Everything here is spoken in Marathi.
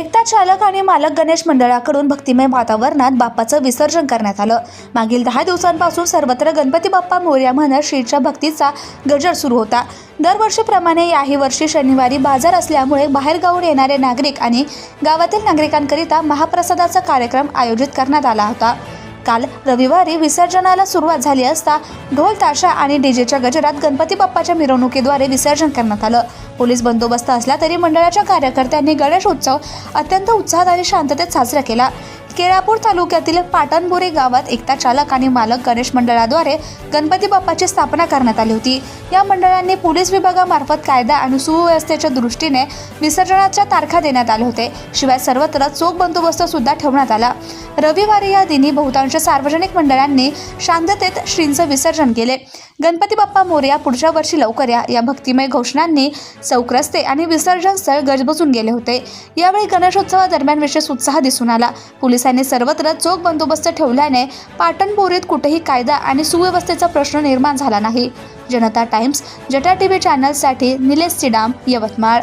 चालक आणि मालक गणेश मंडळाकडून भक्तिमय वातावरणात बाप्पाचं विसर्जन करण्यात आलं. मागील दहा दिवसांपासून सर्वत्र गणपती बाप्पा मोर्या म्हणत श्रीच्या भक्तीचा गजर सुरू होता. दरवर्षीप्रमाणे याही वर्षी शनिवारी बाजार असल्यामुळे बाहेरगावून येणारे नागरिक आणि गावातील नागरिकांकरिता महाप्रसादाचा कार्यक्रम आयोजित करण्यात आला होता. काल रविवारी विसर्जनाला सुरुवात झाली असता ढोल ताशा आणि डीजेच्या गजरात गणपती बाप्पाच्या मिरवणुकीद्वारे विसर्जन करण्यात आलं. पोलीस बंदोबस्त असला तरी मंडळाच्या कार्यकर्त्यांनी गणेश उत्सव अत्यंत उत्साहात आणि शांततेत साजरा केला. केळापूर तालुक्यातील पाटणबोरे गावात एकता चालक आणि मालक गणेश मंडळाद्वारे गणपती बाप्पाची स्थापना करण्यात आली होती. या मंडळांनी पोलीस विभागामार्फत कायदा आणि सुव्यवस्थेच्या दृष्टीने विसर्जनाच्या तारखा देण्यात आले होते शिवाय सर्वत्र चोख बंदोबस्त सुद्धा ठेवण्यात आला. रविवारी या दिनी बहुतांश सार्वजनिक मंडळांनी शांततेत श्रींचं विसर्जन केले. गणपती बाप्पा मोर्या पुढच्या वर्षी लवकर या. या भक्तिमय घोषणांनी चौक रस्ते आणि विसर्जन स्थळ गजबजून गेले होते. यावेळी गणेशोत्सवादरम्यान विशेष उत्साह दिसून आला. पोलिसांनी सर्वत्र चोख बंदोबस्त ठेवल्याने पाटणपोरीत कुठेही कायदा आणि सुव्यवस्थेचा प्रश्न निर्माण झाला नाही. जनता टाइम्स जटा टीव्ही चॅनलसाठी Nilesh Sidam Yavatmal.